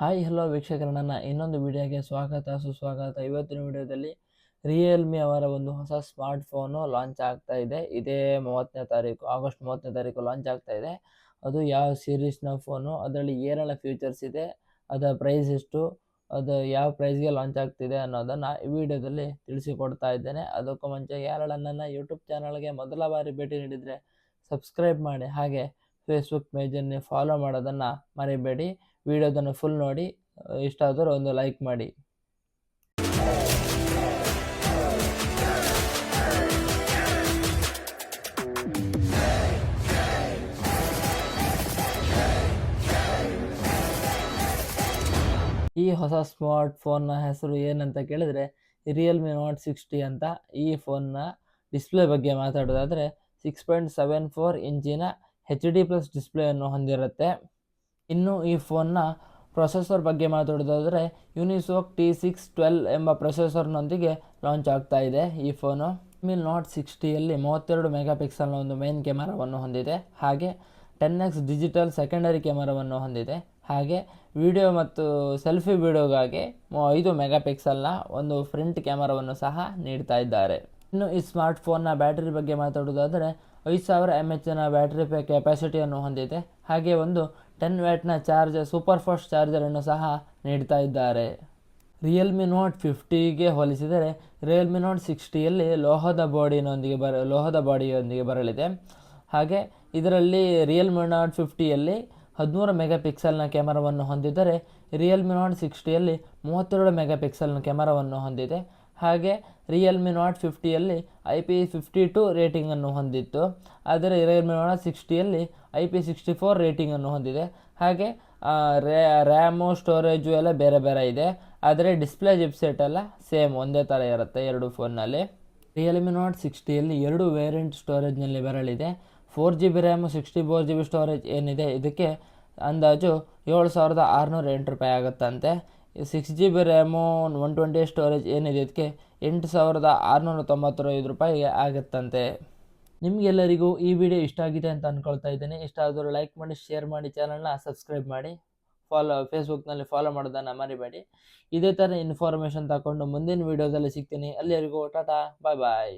Hi hello ವೀಕ್ಷಕರ. ನನ್ನ ಇನ್ನೊಂದು ವಿಡಿಯೋಗೆ ಸ್ವಾಗತ. ಸುಸ್ವಾಗತ. ಇವತ್ತಿನ ವಿಡಿಯೋದಲ್ಲಿ ರಿಯಲ್ಮಿ ಅವರ ಒಂದು ಹೊಸ ಸ್ಮಾರ್ಟ್ ಫೋನು ಲಾಂಚ್ ಆಗ್ತಾ ಇದೆ. ಇದೇ ಮೂವತ್ತನೇ ತಾರೀಕು, ಆಗಸ್ಟ್ ಮೂವತ್ತನೇ ತಾರೀಕು ಲಾಂಚ್ ಆಗ್ತಾ ಇದೆ. ಅದು ಯಾವ ಸೀರೀಸ್ನ ಫೋನು ಅದರಲ್ಲಿ ಏನೆಲ್ಲ ಫೀಚರ್ಸ್ ಇದೆ? ಅದರ ಪ್ರೈಸ್ ಎಷ್ಟು? ಅದು ಯಾವ ಪ್ರೈಸ್ಗೆ ಲಾಂಚ್ ಆಗ್ತಿದೆ ಅನ್ನೋದನ್ನು ಈ ವಿಡಿಯೋದಲ್ಲಿ ತಿಳಿಸಿಕೊಡ್ತಾ ಇದ್ದೇನೆ. ಅದಕ್ಕೂ ಮುಂಚೆ ಯಾರೆಲ್ಲ ನನ್ನ ಯೂಟ್ಯೂಬ್ ಚಾನಲ್ಗೆ ಮೊದಲ ಬಾರಿ ಭೇಟಿ ನೀಡಿದರೆ ಸಬ್ಸ್ಕ್ರೈಬ್ ಮಾಡಿ. ಹಾಗೆ ಫೇಸ್ಬುಕ್ ಪೇಜನ್ನೇ ಫಾಲೋ ಮಾಡೋದನ್ನು ಮರಿಬೇಡಿ. ವಿಡಿಯೋದನ್ನು ಫುಲ್ ನೋಡಿ ಇಷ್ಟ ಆದರೂ ಒಂದು ಲೈಕ್ ಮಾಡಿ. ಈ ಹೊಸ ಸ್ಮಾರ್ಟ್ ಫೋನ್ನ ಹೆಸರು ಏನಂತ ಕೇಳಿದರೆ ರಿಯಲ್ಮಿ ನೋಟ್ ಸಿಕ್ಸ್ಟಿ ಅಂತ ಈ ಫೋನ್ನ ಡಿಸ್ಪ್ಲೇ ಬಗ್ಗೆ ಮಾತಾಡೋದಾದರೆ ಸಿಕ್ಸ್ ಪಾಯಿಂಟ್ ಸೆವೆನ್ ಫೋರ್ ಇಂಚಿನ ಹೆಚ್ ಡಿ ಪ್ಲಸ್ ಡಿಸ್ಪ್ಲೇಯನ್ನು ಹೊಂದಿರುತ್ತೆ. ಇನ್ನು ಈ ಫೋನ್ನ ಪ್ರೊಸೆಸರ್ ಬಗ್ಗೆ ಮಾತಾಡೋದಾದರೆ ಯುನಿಸೋಕ್ ಟಿ ಸಿಕ್ಸ್ ಟ್ವೆಲ್ ಎಂಬ ಪ್ರೊಸೆಸರ್ನೊಂದಿಗೆ ಲಾಂಚ್ ಆಗ್ತಾ ಇದೆ ಈ ಫೋನು. ಮಿಲ್ ನಾಟ್ ಸಿಕ್ಸ್ಟಿಯಲ್ಲಿ ಮೂವತ್ತೆರಡು ಮೆಗಾ ಪಿಕ್ಸಲ್ನ ಒಂದು ಮೇನ್ ಕ್ಯಾಮರಾವನ್ನು ಹೊಂದಿದೆ. ಹಾಗೆ ಟೆನ್ ಎಕ್ಸ್ ಡಿಜಿಟಲ್ ಸೆಕೆಂಡರಿ ಕ್ಯಾಮರಾವನ್ನು ಹೊಂದಿದೆ. ಹಾಗೆ ವಿಡಿಯೋ ಮತ್ತು ಸೆಲ್ಫಿ ವಿಡಿಯೋಗಾಗಿ ಐದು ಮೆಗಾ ಪಿಕ್ಸಲ್ನ ಒಂದು ಫ್ರಂಟ್ ಕ್ಯಾಮರಾವನ್ನು ಸಹ ನೀಡ್ತಾ ಇದ್ದಾರೆ. ಇನ್ನು ಈ ಸ್ಮಾರ್ಟ್ ಫೋನ್ನ ಬ್ಯಾಟರಿ ಬಗ್ಗೆ ಮಾತಾಡೋದಾದರೆ ಐದು ಸಾವಿರ ಎಂ ಎಚ್ನ ಬ್ಯಾಟ್ರಿ ಕೆಪಾಸಿಟಿಯನ್ನು ಹೊಂದಿದೆ. ಹಾಗೆ ಒಂದು ಟೆನ್ ವ್ಯಾಟ್ನ ಚಾರ್ಜರ್, ಸೂಪರ್ ಫಾಸ್ಟ್ ಚಾರ್ಜರನ್ನು ಸಹ ನೀಡ್ತಾ ಇದ್ದಾರೆ. ರಿಯಲ್ಮಿ ನೋಟ್ ಫಿಫ್ಟಿಗೆ ಹೋಲಿಸಿದರೆ ರಿಯಲ್ಮಿ ನೋಟ್ ಸಿಕ್ಸ್ಟಿಯಲ್ಲಿ ಲೋಹದ ಬಾಡಿನೊಂದಿಗೆ ಬರ, ಲೋಹದ ಬಾಡಿಯೊಂದಿಗೆ ಬರಲಿದೆ. ಹಾಗೆ ಇದರಲ್ಲಿ ರಿಯಲ್ಮಿ ನಾಟ್ ಫಿಫ್ಟಿಯಲ್ಲಿ ಹದಿಮೂರು ಮೆಗಾ ಪಿಕ್ಸೆಲ್ನ ಕ್ಯಾಮರಾವನ್ನು ಹೊಂದಿದ್ದರೆ ರಿಯಲ್ಮಿ ನಾಟ್ ಸಿಕ್ಸ್ಟಿಯಲ್ಲಿ ಮೂವತ್ತೆರಡು ಮೆಗಾ ಪಿಕ್ಸೆಲ್ನ ಕ್ಯಾಮರಾವನ್ನು ಹೊಂದಿದೆ. ಹಾಗೆ ರಿಯಲ್ಮಿ ನಾಟ್ ಫಿಫ್ಟಿಯಲ್ಲಿ ಐ ಪಿ ಫಿಫ್ಟಿ ಟು ರೇಟಿಂಗನ್ನು ಹೊಂದಿತ್ತು. ಆದರೆ ರಿಯಲ್ಮಿ ನಾಟ್ ಸಿಕ್ಸ್ಟಿಯಲ್ಲಿ ಐ ಪಿ ಸಿಕ್ಸ್ಟಿ ಫೋರ್ ರೇಟಿಂಗನ್ನು ಹೊಂದಿದೆ. ಹಾಗೆ ರ್ಯಾಮು ಸ್ಟೋರೇಜು ಎಲ್ಲ ಬೇರೆ ಬೇರೆ ಇದೆ. ಆದರೆ ಡಿಸ್ಪ್ಲೇ ಜಿಪ್ಸೆಟ್ ಎಲ್ಲ ಸೇಮ್ ಒಂದೇ ಥರ ಇರುತ್ತೆ ಎರಡು ಫೋನ್ನಲ್ಲಿ ರಿಯಲ್ಮಿ ನಾಟ್ ಸಿಕ್ಸ್ಟಿಯಲ್ಲಿ ಎರಡು ವೇರಿಯಂಟ್ ಸ್ಟೋರೇಜ್ನಲ್ಲಿ ಬರಲಿದೆ four G B RAM sixty four G B storage ಏನಿದೆ? ಇದಕ್ಕೆ ಅಂದಾಜು ಏಳು ಸಾವಿರದ ಆರುನೂರ ಎಂಟು ರೂಪಾಯಿ ಆಗುತ್ತಂತೆ. Six G B RAM one twenty storage ಏನಿದೆ ಇದಕ್ಕೆ ಎಂಟು ಸಾವಿರದ ಆರುನೂರ ತೊಂಬತ್ತೈದು ರೂಪಾಯಿಗೆ ಆಗುತ್ತಂತೆ. ನಿಮಗೆಲ್ಲರಿಗೂ ಈ ವಿಡಿಯೋ ಇಷ್ಟ ಆಗಿದೆ ಅಂತ ಅಂದ್ಕೊಳ್ತಾ ಇದ್ದೀನಿ. ಇಷ್ಟ ಆದರೂ ಲೈಕ್ ಮಾಡಿ ಶೇರ್ ಮಾಡಿ ಚಾನಲ್ನ ಸಬ್ಸ್ಕ್ರೈಬ್ ಮಾಡಿ. ಫಾಲೋ ಫೇಸ್ಬುಕ್ನಲ್ಲಿ ಫಾಲೋ ಮಾಡೋದನ್ನು ಮರಿಬೇಡಿ. ಇದೇ ಥರ ಇನ್ಫಾರ್ಮೇಷನ್ ತಗೊಂಡು ಮುಂದಿನ ವೀಡಿಯೋದಲ್ಲಿ ಸಿಗ್ತೀನಿ. ಅಲ್ಲಿವರೆಗೂ ಟಾಟಾ ಬಾಯ್ ಬಾಯ್